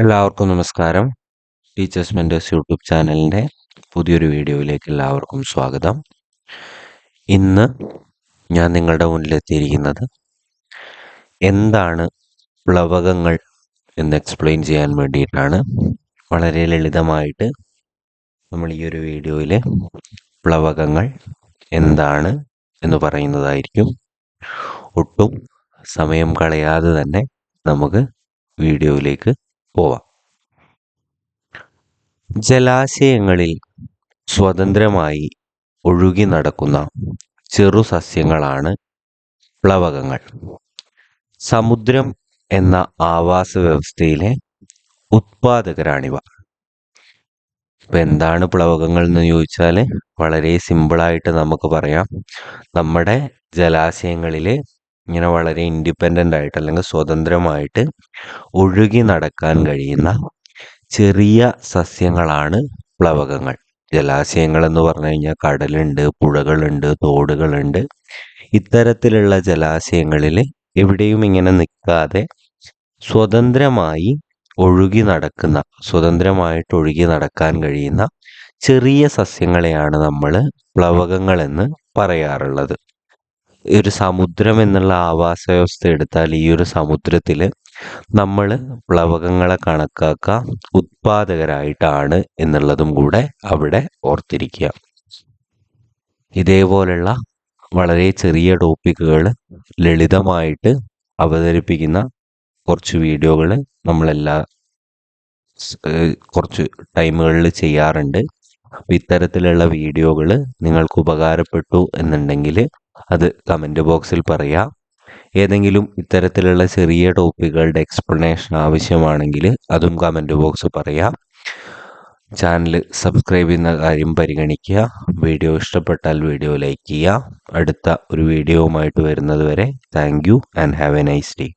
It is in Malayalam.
എല്ലാവർക്കും നമസ്കാരം. ടീച്ചേഴ്സ് മെന്റേഴ്സ് യൂട്യൂബ് ചാനലിന്റെ പുതിയൊരു വീഡിയോയിലേക്ക് എല്ലാവർക്കും സ്വാഗതം. ഇന്ന് ഞാൻ നിങ്ങളുടെ മുന്നിലെത്തിയിരിക്കുന്നത് എന്താണ് പ്ലവകങ്ങൾ എന്ന് എക്സ്പ്ലെയിൻ ചെയ്യാൻ വേണ്ടിയിട്ടാണ്. വളരെ ലളിതമായിട്ട് നമ്മൾ ഈ ഒരു വീഡിയോയിൽ പ്ലവകങ്ങൾ എന്താണ് എന്ന് പറയുന്നതായിരിക്കും. ഒട്ടും സമയം കളയാതെ തന്നെ നമുക്ക് വീഡിയോയിലേക്ക് പോവാം. ജലാശയങ്ങളിൽ സ്വതന്ത്രമായി ഒഴുകി നടക്കുന്ന ചെറു സസ്യങ്ങളാണ് പ്ലവകങ്ങൾ. സമുദ്രം എന്ന ആവാസ വ്യവസ്ഥയിലെ ഉത്പാദകരാണിവ. ഇപ്പം എന്താണ് പ്ലവകങ്ങൾ എന്ന് ചോദിച്ചാൽ വളരെ സിമ്പിളായിട്ട് നമുക്ക് പറയാം. നമ്മുടെ ജലാശയങ്ങളിൽ ഇങ്ങനെ വളരെ ഇൻഡിപെൻഡന്റ് ആയിട്ട് അല്ലെങ്കിൽ സ്വതന്ത്രമായിട്ട് ഒഴുകി നടക്കാൻ കഴിയുന്ന ചെറിയ സസ്യങ്ങളാണ് പ്ലവകങ്ങൾ. ജലാശയങ്ങൾ എന്ന് പറഞ്ഞു കഴിഞ്ഞാൽ കടലുണ്ട് പുഴകളുണ്ട് തോടുകളുണ്ട്. ഇത്തരത്തിലുള്ള ജലാശയങ്ങളിൽ എവിടെയും ഇങ്ങനെ നിൽക്കാതെ സ്വതന്ത്രമായി ഒഴുകി നടക്കുന്ന സ്വതന്ത്രമായിട്ട് ഒഴുകി നടക്കാൻ കഴിയുന്ന ചെറിയ സസ്യങ്ങളെയാണ് നമ്മൾ പ്ലവകങ്ങൾ എന്ന് പറയാറുള്ളത് ഒരു സമുദ്രം എന്നുള്ള ആവാസ വ്യവസ്ഥ എടുത്താൽ ഈ ഒരു സമുദ്രത്തിൽ നമ്മൾ പ്ലവകങ്ങളെ കണക്കാക്കുക ഉത്പാദകരായിട്ടാണ് എന്നുള്ളതും കൂടെ അവിടെ ഓർത്തിരിക്കുക ഇതേപോലുള്ള വളരെ ചെറിയ ടോപ്പിക്കുകൾ ലളിതമായിട്ട് അവതരിപ്പിക്കുന്ന കുറച്ച് വീഡിയോകൾ നമ്മളെല്ലാ കുറച്ച് ടൈമുകളിൽ ചെയ്യാറുണ്ട്. അപ്പം ഇത്തരത്തിലുള്ള വീഡിയോകൾ നിങ്ങൾക്ക് ഉപകാരപ്പെട്ടു എന്നുണ്ടെങ്കിൽ അത് കമന്റ് ബോക്സിൽ പറയാം. ഏതെങ്കിലും ഇത്തരത്തിലുള്ള ചെറിയ ടോപ്പിക്കുകളുടെ എക്സ്പ്ലനേഷൻ ആവശ്യമാണെങ്കിൽ അതും കമന്റ് ബോക്സ് പറയാം. ചാനൽ സബ്സ്ക്രൈബ് ചെയ്യുന്ന കാര്യം പരിഗണിക്കുക. വീഡിയോ ഇഷ്ടപ്പെട്ടാൽ വീഡിയോ ലൈക്ക് ചെയ്യുക. അടുത്ത ഒരു വീഡിയോവുമായിട്ട് വരുന്നത് വരെ thank you and have a nice day